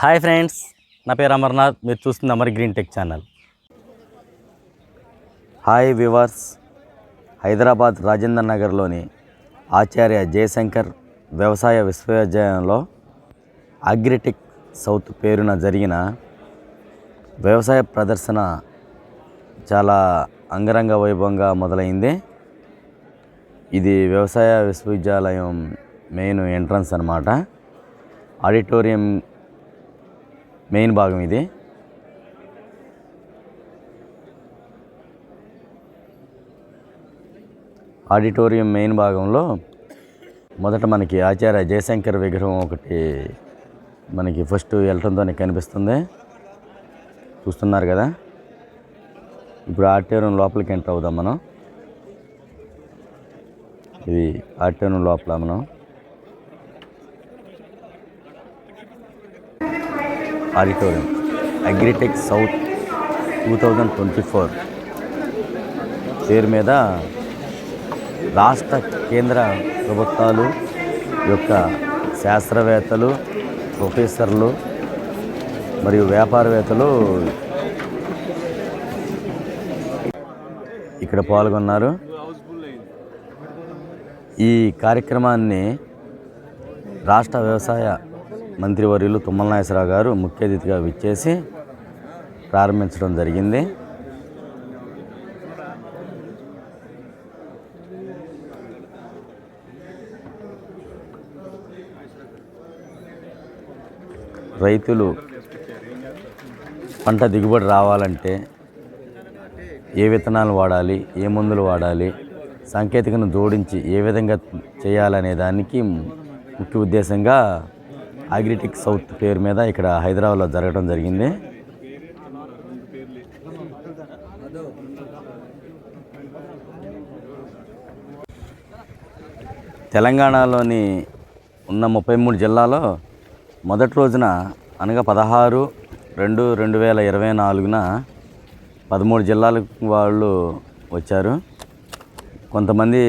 Hi friends నా పేరు అమర్నాథ్. మీరు చూస్తుంది Amar green tech channel. Hi viewers Hyderabad Rajendra నగర్లోని ఆచార్య జయశంకర్ వ్యవసాయ విశ్వవిద్యాలయంలో అగ్రిటెక్ సౌత్ పేరున జరిగిన వ్యవసాయ ప్రదర్శన చాలా అంగరంగ వైభవంగా మొదలైంది. ఇది వ్యవసాయ విశ్వవిద్యాలయం మెయిన్ ఎంట్రన్స్ అనమాట ఆడిటోరియం మెయిన్ భాగం ఇది. ఆడిటోరియం మెయిన్ భాగంలో మొదట మనకి ఆచార్య జయశంకర్ విగ్రహం ఒకటి మనకి ఫస్ట్ వెళ్ళటంతోనే కనిపిస్తుంది. చూస్తున్నారు కదా? ఇప్పుడు ఆడిటోరియం లోపలికి ఎంటర్ అవుదాం మనం. ఇది ఆడిటోరియం లోపల మనం. Auditorium. Agritech south two thousand twenty four. పేరు మీద రాష్ట్ర కేంద్ర ప్రభుత్వాలు యొక్క శాస్త్రవేత్తలు ప్రొఫెసర్లు మరియు వ్యాపారవేత్తలు ఇక్కడ పాల్గొన్నారు. ఈ కార్యక్రమాన్ని రాష్ట్ర వ్యవసాయ మంత్రివర్యులు తుమ్మల నాగేశ్వరరావు గారు ముఖ్య అతిథిగా విచ్చేసి ప్రారంభించడం జరిగింది. రైతులు పంట దిగుబడి రావాలంటే ఏ విత్తనాలు వాడాలి ఏ మందులు వాడాలి సాంకేతికను జోడించి ఏ విధంగా చేయాలనే దానికి ముఖ్య ఉద్దేశంగా అగ్రిటెక్ సౌత్ పేరు మీద ఇక్కడ హైదరాబాద్లో జరగడం జరిగింది. తెలంగాణలోని ఉన్న ముప్పై మూడు జిల్లాలో మొదటి రోజున అనగా పదహారు రెండు రెండు వేల ఇరవై నాలుగున పదమూడు జిల్లాల వాళ్ళు వచ్చారు. కొంతమంది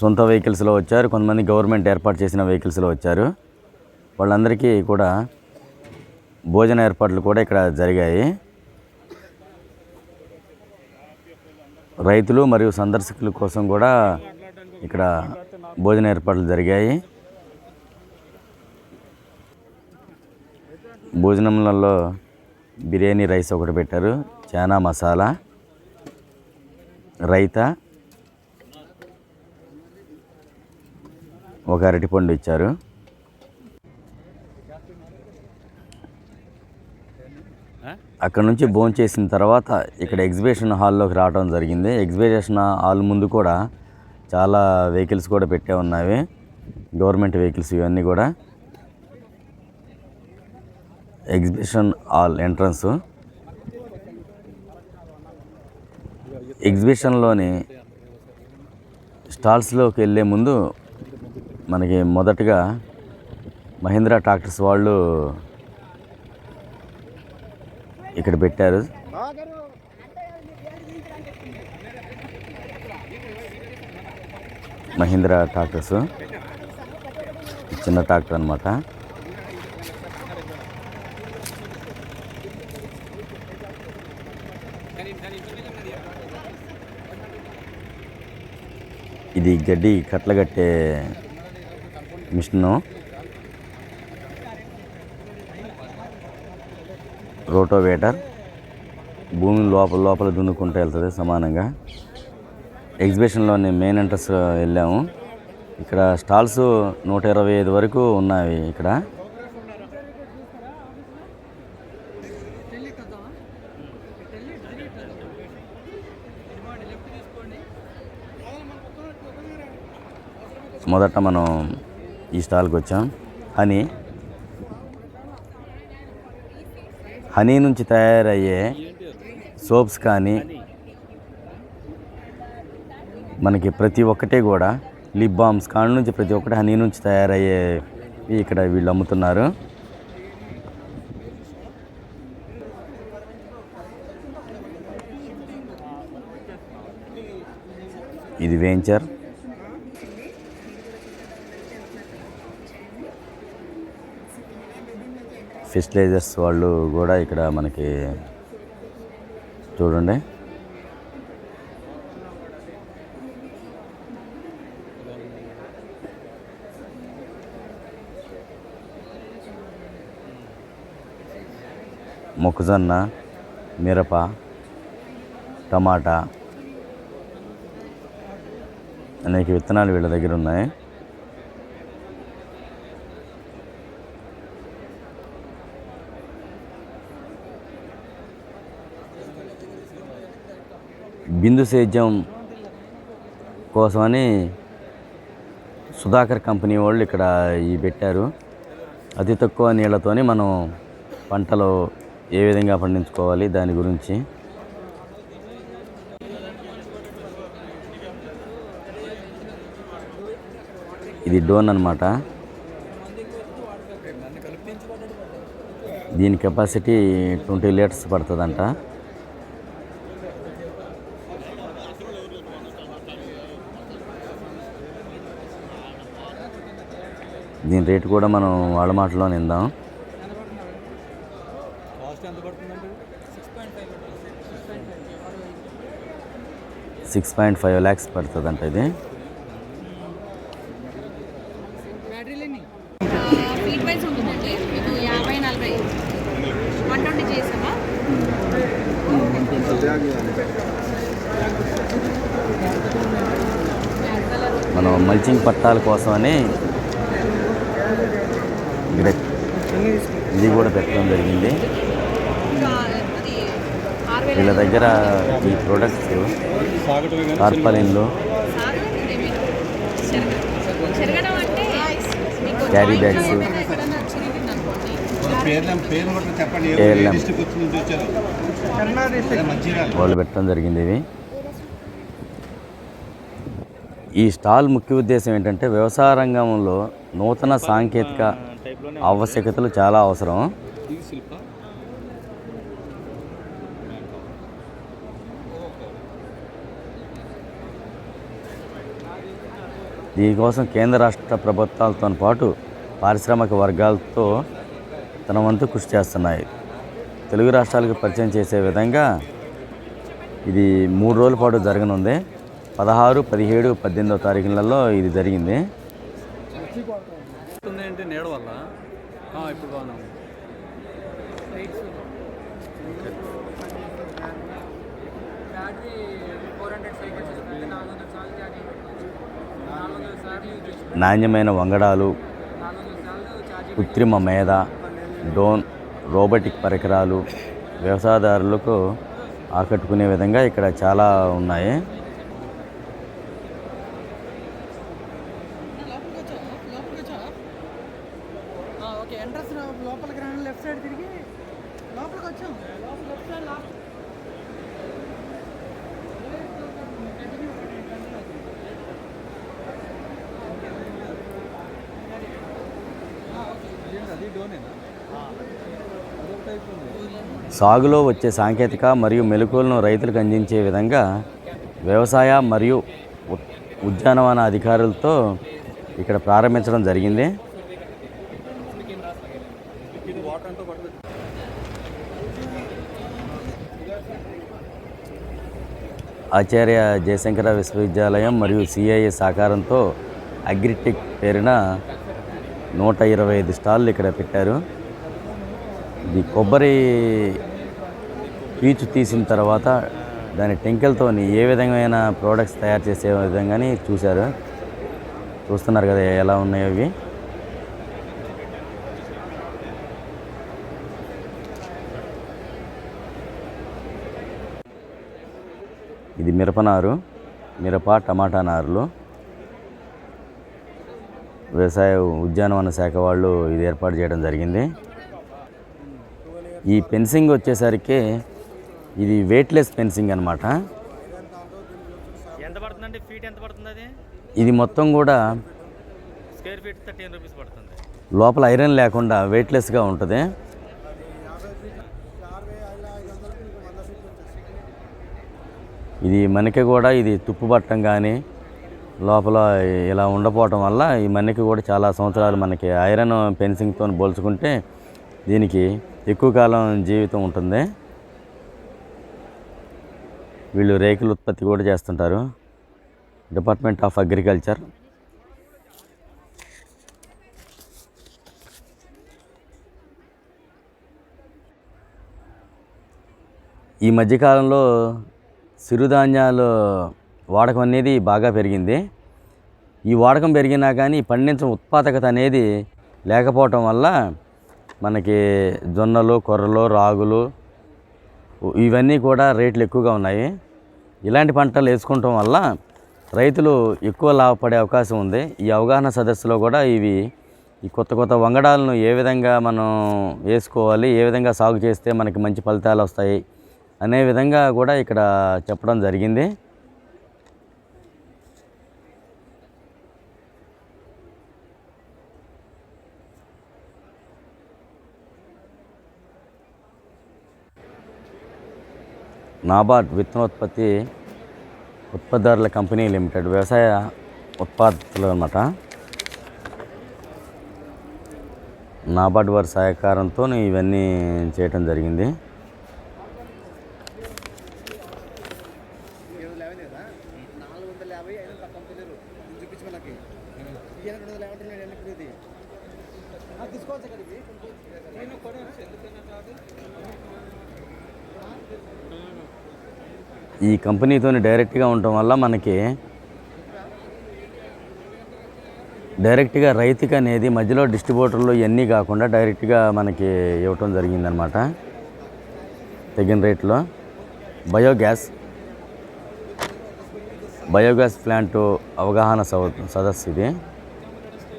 సొంత వెహికల్స్లో వచ్చారు. కొంతమంది గవర్నమెంట్ ఏర్పాటు చేసిన వెహికల్స్లో వచ్చారు. వాళ్ళందరికీ కూడా భోజన ఏర్పాట్లు కూడా ఇక్కడ జరిగాయి. రైతులు మరియు సందర్శకుల కోసం కూడా ఇక్కడ భోజన ఏర్పాట్లు జరిగాయి. భోజనంలలో బిర్యానీ రైస్ ఒకటి పెట్టారు. చానా మసాలా రైతా ఒక అరటిపండు ఇచ్చారు. అక్కడ నుంచి భోజనం చేసిన తర్వాత ఇక్కడ ఎగ్జిబిషన్ హాల్లోకి రావడం జరిగింది. ఎగ్జిబిషన్ హాల్ ముందు కూడా చాలా వెహికల్స్ కూడా పెట్టే ఉన్నవి. గవర్నమెంట్ వెహికల్స్ ఇవన్నీ కూడా. Exhibition hall entrance. ఎగ్జిబిషన్లోని స్టాల్స్లోకి వెళ్ళే ముందు మనకి మొదటగా మహీంద్రా ట్రాక్టర్స్ వాళ్ళు ఇక్కడ పెట్టారు. మహీంద్రా ట్రాక్టర్స్. చిన్న ట్రాక్టర్ అనమాట ఇది గడ్డి కట్టలు కట్టే మిషను. రోటోవేటర్. భూమి లోపల లోపల దున్నుకుంటూ వెళ్తుంది సమానంగా. ఎగ్జిబిషన్లోని మెయిన్ ఎంట్రన్స్ వెళ్ళాము. ఇక్కడ స్టాల్స్ నూట ఇరవై ఐదు వరకు ఉన్నాయి ఇక్కడ. మొదట మనం ఈ స్టాల్కి వచ్చాం. హనీ. హనీ నుంచి తయారయ్యే సోప్స్ కానీ మనకి ప్రతి ఒక్కటే కూడా లిప్ బామ్స్ కాళ్ళ నుంచి ప్రతి ఒక్కటి హనీ నుంచి తయారయ్యే ఇక్కడ వీళ్ళు అమ్ముతున్నారు. ఇది వెంచర్. ఫెస్టిలైజర్స్ వాళ్ళు కూడా ఇక్కడ మనకి చూడండి. మొక్కజొన్న మిరప టమాటా అనేక విత్తనాలు వీళ్ళ దగ్గర ఉన్నాయి. బిందు సేద్యం కోసమని సుధాకర్ కంపెనీ వాళ్ళు ఇక్కడ ఈ పెట్టారు. అతి తక్కువ నీళ్ళతోనే మనం పంటలు ఏ విధంగా పండించుకోవాలి దాని గురించి. ఇది డోన్ అన్నమాట. దీని కెపాసిటీ ట్వంటీ లీటర్స్ పడుతుందంట. దీని రేటు కూడా మనం వాళ్ళ మాటలో నిందాం కాస్ట్ ఎంత పడుతుందండి సిక్స్ పాయింట్ ఫైవ్ ల్యాక్స్ పడుతుందంట ఇది. మనం మల్చింగ్ పట్టాల కోసమని ఇది కూడా కూడా జరిగింది. వీళ్ళ దగ్గర ఈ వచ్చి నుంచి క్యారీ బ్యాగ్స్ ఏఎల్ఎం వాళ్ళు పెట్టడం జరిగింది ఇవి ఈ స్టాల్ ముఖ్య ఉద్దేశం ఏంటంటే వ్యవసాయ రంగంలో నూతన సాంకేతిక ఆవశ్యకతలు చాలా అవసరం. దీనికోసం కేంద్ర రాష్ట్ర ప్రభుత్వాలతో పాటు పారిశ్రామిక వర్గాలతో తన వంతు కృషి చేస్తున్నాయి. తెలుగు రాష్ట్రాలకు పరిచయం చేసే విధంగా ఇది మూడు రోజుల పాటు జరగనుంది. పదహారు పదిహేడు పద్దెనిమిదో తారీఖులలో ఇది జరిగింది. ఉంది నీడ వల్ల? ఇప్పుడు బాగానే ఉంది నాణ్యమైన వంగడాలు కృత్రిమ మేధ డ్రోన్ రోబోటిక్ పరికరాలు వ్యవసాయదారులకు ఆకట్టుకునే విధంగా ఇక్కడ చాలా ఉన్నాయి. ఓకే ఎంట్రన్స్ లోపలికి రాని లెఫ్ట్ సైడ్ తిరిగి లోపలికి వచ్చాం. లెఫ్ట్ సైడ్ లాస్ట్ సాగులో వచ్చే సాంకేతిక మరియు మెలకువలను రైతులకు అందించే విధంగా వ్యవసాయ మరియు ఉద్యానవన అధికారులతో ఇక్కడ ప్రారంభించడం జరిగింది ఇది వాటర్ అంతా పడుతుంది ఆచార్య జయశంకర విశ్వవిద్యాలయం మరియు సిఐఏ సహకారంతో అగ్రిటెక్ పేరున నూట ఇరవై ఐదు స్టాళ్ళు ఇక్కడ పెట్టారు. ఇది కొబ్బరి పీచు తీసిన తర్వాత దాని టెంకెలతో ఏ విధమైన ప్రోడక్ట్స్ తయారు చేసే విధంగానే చూశారు. చూస్తున్నారు కదా ఎలా ఉన్నాయో ఇవి ఇది మిరపనారు మిరప టమాటా నారులు. వ్యవసాయ ఉద్యానవన శాఖ వాళ్ళు ఇది ఏర్పాటు చేయడం జరిగింది. ఈ ఫెన్సింగ్ వచ్చేసరికి ఇది వెయిట్లెస్ ఫెన్సింగ్ అనమాట ఎంత పడుతుందండి? ఫీట్ ఎంత పడుతుంది అది? ఇది మొత్తం కూడా స్క్వేర్ ఫీట్ థర్టీన్ రూపీస్ పడుతుంది. లోపల ఐరన్ లేకుండా వెయిట్లెస్గా ఉంటుంది. ఇది మనకి కూడా ఇది తుప్పుపట్టడం కానీ లోపల ఇలా ఉండపోవటం వల్ల ఈ మనకి కూడా చాలా సంవత్సరాలు మనకి ఐరన్ ఫెన్సింగ్తో పోల్చుకుంటే దీనికి ఎక్కువ కాలం జీవితం ఉంటుంది. వీళ్ళు రేకుల ఉత్పత్తి కూడా చేస్తుంటారు. Department of agriculture. ఈ మధ్యకాలంలో సిరుధాన్యాలు వాడకం అనేది బాగా పెరిగింది. ఈ వాడకం పెరిగినా కానీ పండించడం ఉత్పాదకత అనేది లేకపోవటం వల్ల మనకి జొన్నలు కొర్రలు రాగులు ఇవన్నీ కూడా రేట్లు ఎక్కువగా ఉన్నాయి. ఇలాంటి పంటలు వేసుకోవటం వల్ల రైతులు ఎక్కువ లాభపడే అవకాశం ఉంది. ఈ అవగాహన సదస్సులో కూడా ఇవి ఈ కొత్త కొత్త వంగడాలను ఏ విధంగా మనం వేసుకోవాలి ఏ విధంగా సాగు చేస్తే మనకి మంచి ఫలితాలు వస్తాయి అనే విధంగా కూడా ఇక్కడ చెప్పడం జరిగింది. నాబార్డ్ విత్తనోత్పత్తి ఉత్పత్తిదారుల కంపెనీ లిమిటెడ్ వ్యవసాయ ఉత్పాదకులు అనమాట నాబార్డ్ వారి సహకారంతో ఇవన్నీ చేయటం జరిగింది. ఈ కంపెనీతో డైరెక్ట్గా ఉండటం వల్ల మనకి డైరెక్ట్గా రైతుకి అనేది మధ్యలో డిస్ట్రిబ్యూటర్లు ఇవన్నీ కాకుండా డైరెక్ట్గా మనకి ఇవ్వటం జరిగిందనమాట. తగిన రేట్లో. బయోగ్యాస్. బయోగ్యాస్ ప్లాంట్ అవగాహన సదస్సు ఇది.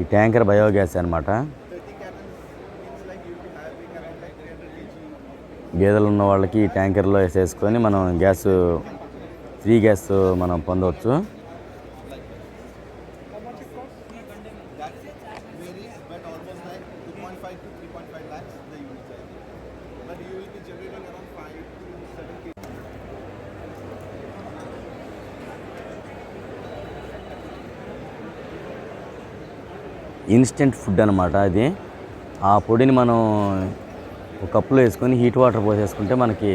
ఈ ట్యాంకర్ బయోగ్యాస్ అనమాట. గేదెలు ఉన్న వాళ్ళకి ట్యాంకర్లో వేసేసుకొని మనం గ్యాస్ ఫ్రీ గ్యాస్ మనం పొందవచ్చు. ఇన్స్టెంట్ ఫుడ్ అనమాట అది. ఆ పొడిని మనం ఒక కప్పులో వేసుకొని హీట్ వాటర్ పోసేసుకుంటే మనకి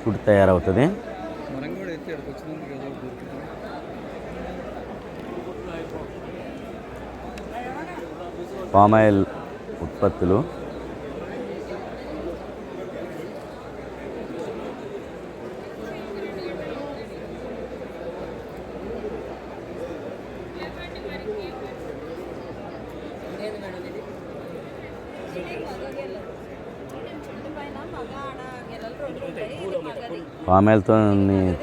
ఫుడ్ తయారవుతుంది. పామాయిల్ ఉత్పత్తులు ఎత్తి ఇక్కడికి వచ్చినందుకు ఏదో ఒకటి దొరుకుతుంది పామాయిల్ ఉత్పత్తులు పామాయిల్తో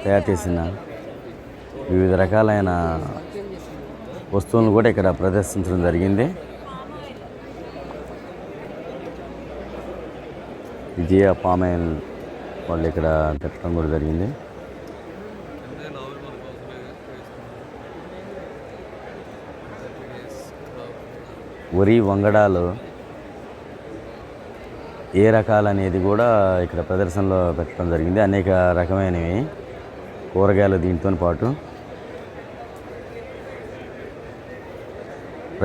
తయారు చేసిన వివిధ రకాలైన వస్తువులను కూడా ఇక్కడ ప్రదర్శించడం జరిగింది. విజయ పామేల్ వాళ్ళు ఇక్కడ పెట్టడం కూడా జరిగింది. వరి వంగడాలు ఏ రకాలనేది కూడా ఇక్కడ ప్రదర్శనలో పెట్టడం జరిగింది. అనేక రకమైనవి కూరగాయలు దీంతో పాటు.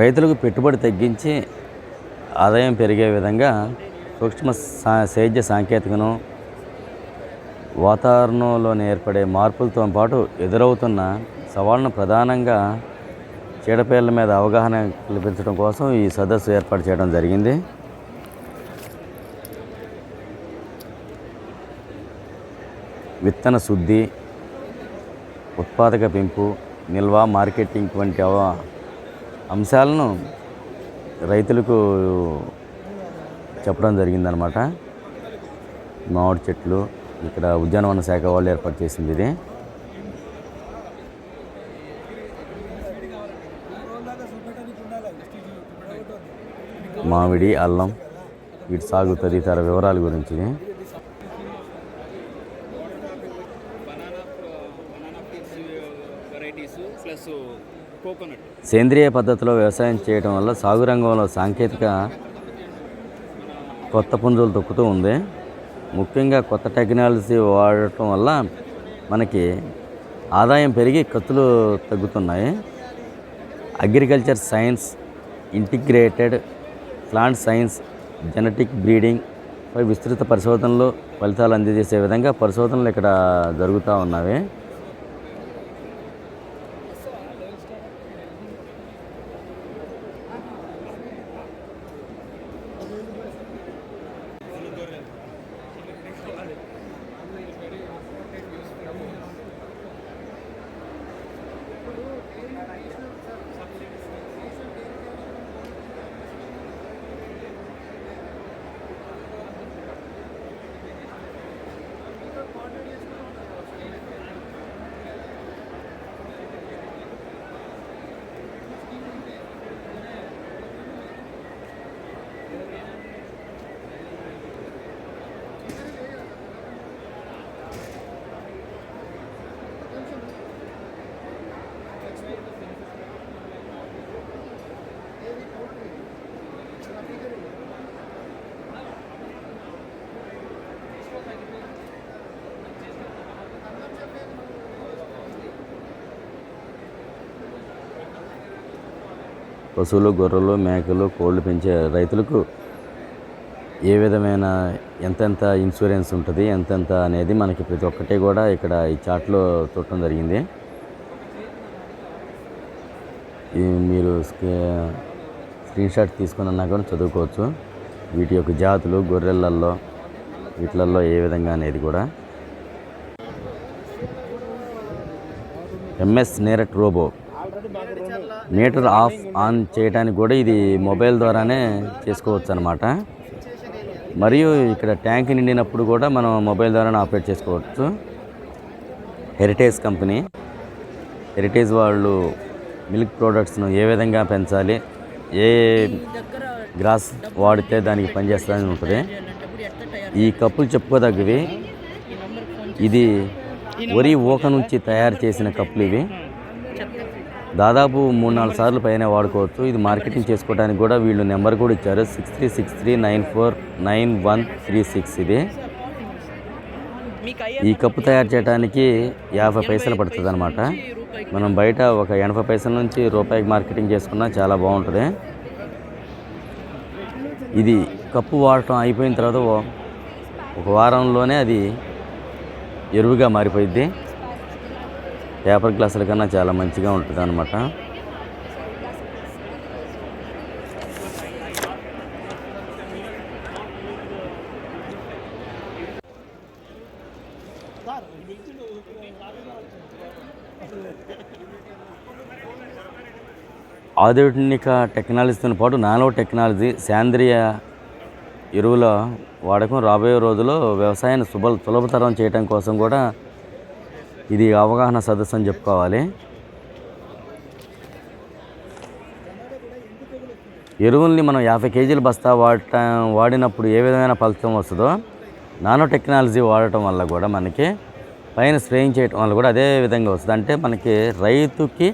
రైతులకు పెట్టుబడి తగ్గించి ఆదాయం పెరిగే విధంగా సూక్ష్మ సా సేద్య సాంకేతికను వాతావరణంలో ఏర్పడే మార్పులతో పాటు ఎదురవుతున్న సవాళ్ళను ప్రధానంగా చీడపీడల మీద అవగాహన కల్పించడం కోసం ఈ సదస్సు ఏర్పాటు చేయడం జరిగింది. విత్తన శుద్ధి ఉత్పాదక పెంపు నిల్వ మార్కెటింగ్ వంటి అంశాలను రైతులకు చెప్పడం జరిగిందనమాట మామిడి చెట్లు ఇక్కడ ఉద్యానవన శాఖ వాళ్ళు ఏర్పాటు చేసింది ఇది. మామిడి అల్లం వీటి సాగు తదితర వివరాల గురించి సేంద్రియ పద్ధతిలో వ్యవసాయం చేయడం వల్ల సాగు రంగంలో సాంకేతిక కొత్త పుంజులు తొక్కుతూ ఉంది. ముఖ్యంగా కొత్త టెక్నాలజీ వాడటం వల్ల మనకి ఆదాయం పెరిగి ఖర్చులు తగ్గుతున్నాయి. Agriculture science integrated plant science genetic breeding పై విస్తృత పరిశోధనలు ఫలితాలు అందజేసే విధంగా పరిశోధనలు ఇక్కడ జరుగుతూ ఉన్నవి. పశువులు గొర్రెలు మేకలు కోళ్ళు పెంచే రైతులకు ఏ విధమైన ఎంతెంత ఇన్సూరెన్స్ ఉంటుంది ఎంతెంత అనేది మనకి ప్రతి ఒక్కటి కూడా ఇక్కడ ఈ చాట్లో చూడటం జరిగింది. మీరు స్క్రీన్ షాట్ తీసుకుని అన్నా కూడా చదువుకోవచ్చు. వీటి యొక్క జాతులు గొర్రెలల్లో వీటిలల్లో ఏ విధంగా అనేది కూడా. ఎంఎస్ నేరట్ రోబో. మీటర్ ఆఫ్ ఆన్ చేయడానికి కూడా ఇది మొబైల్ ద్వారానే చేసుకోవచ్చు అనమాట మరియు ఇక్కడ ట్యాంక్ నిండినప్పుడు కూడా మనం మొబైల్ ద్వారానే ఆపరేట్ చేసుకోవచ్చు. Heritage company. హెరిటేజ్ వాళ్ళు మిల్క్ ప్రోడక్ట్స్ను ఏ విధంగా పెంచాలి ఏ గ్రాస్ వాడితే దానికి పనిచేస్తుందని ఉంటుంది. ఈ కప్పులు చెప్పుకోదగ్గవి. ఇది వరి ఊక నుంచి తయారు చేసిన కప్పులు ఇవి. దాదాపు మూడు నాలుగు సార్లు పైన వాడుకోవచ్చు. ఇది మార్కెటింగ్ చేసుకోవడానికి కూడా వీళ్ళు నెంబర్ కూడా ఇచ్చారు. Six three six three nine four nine one three six ఇది. ఈ కప్పు తయారు చేయడానికి యాభై పైసలు పడుతుంది అనమాట మనం బయట ఒక ఎనభై పైసల నుంచి రూపాయికి మార్కెటింగ్ చేసుకున్నా చాలా బాగుంటుంది. ఇది కప్పు వాడటం అయిపోయిన తర్వాత ఒక వారంలోనే అది ఎరువుగా మారిపోయింది పేపర్ గ్లాసుల కన్నా చాలా మంచిగా ఉంటుంది అనమాట ఆధునిక టెక్నాలజీతో పాటు నానో టెక్నాలజీ సేంద్రియ ఎరువుల వాడకం రాబోయే రోజుల్లో వ్యవసాయాన్ని సుబ సులభతరం చేయడం కోసం కూడా ఇది అవగాహన సదస్సు అని చెప్పుకోవాలి. ఎరువుల్ని మనం యాభై కేజీల బస్తా వాడట వాడినప్పుడు ఏ విధమైన ఫలితం వస్తుందో నానో టెక్నాలజీ వాడటం వల్ల కూడా మనకి పైన స్ప్రేయింగ్ చేయటం వల్ల కూడా అదే విధంగా వస్తుంది. అంటే మనకి రైతుకి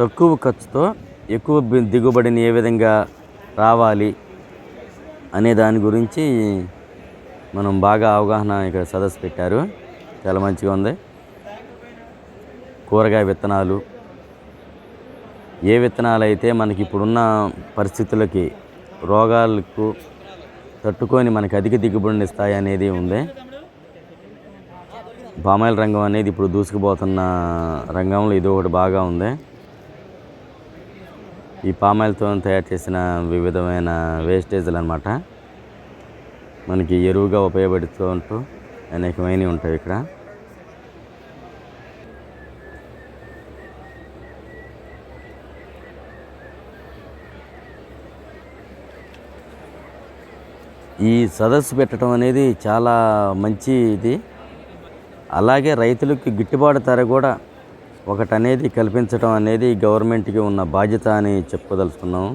తక్కువ ఖర్చుతో ఎక్కువ దిగుబడిని ఏ విధంగా రావాలి అనే దాని గురించి మనం బాగా అవగాహన ఇక్కడ సదస్సు పెట్టారు. చాలా మంచిగా ఉంది. కూరగాయ విత్తనాలు ఏ విత్తనాలు అయితే మనకి ఇప్పుడున్న పరిస్థితులకి రోగాలకు తట్టుకొని మనకి అధిక దిగుబడిని ఇస్తాయి అనేది ఉంది. పామాయిల్ రంగం అనేది ఇప్పుడు దూసుకుపోతున్న రంగంలో ఇది ఒకటి బాగా ఉంది. ఈ పామాయిల్తో తయారు చేసిన వివిధమైన వేస్టేజ్లు అనమాట మనకి ఎరువుగా ఉపయోగపడుతూ ఉంటూ అనేకమైనవి ఉంటాయి ఇక్కడ. ఈ సదస్సు పెట్టడం అనేది చాలా మంచి ఇది. అలాగే రైతులకు గిట్టుబాటు ధర కూడా ఒకటి అనేది కల్పించడం అనేది గవర్నమెంట్కి ఉన్న బాధ్యత అని చెప్పుకోదలుచుకున్నాము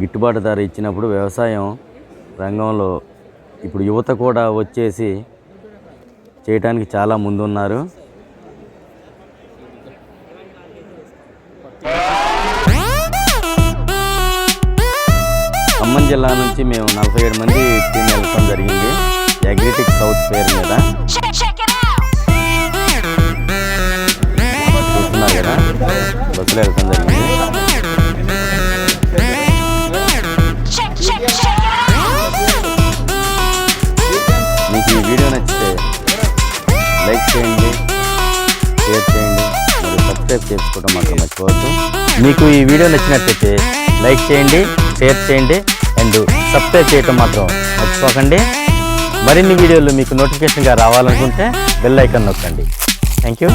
గిట్టుబాటు ధర ఇచ్చినప్పుడు వ్యవసాయం రంగంలో ఇప్పుడు యువత కూడా వచ్చేసి చేయడానికి చాలా ముందున్నారు. ఖమ్మం జిల్లా నుంచి మేము నలభై ఏడు మంది టీం వెళ్ళటం జరిగింది. అగ్రిటిక్ సౌత్ పేరు మీద. బస్సులో వెళ్ళటం జరిగింది. లైక్ చేయండి షేర్ చేయండి మరియు సబ్స్క్రైబ్ చేసుకోవడం మాత్రం మర్చిపోవద్దు. మీకు ఈ వీడియో నచ్చినట్లయితే లైక్ చేయండి షేర్ చేయండి అండ్ సబ్స్క్రైబ్ చేయటం మాత్రం మర్చిపోకండి. మరిన్ని వీడియోలు మీకు నోటిఫికేషన్గా రావాలనుకుంటే బెల్ ఐకాన్ నొక్కండి. Thank you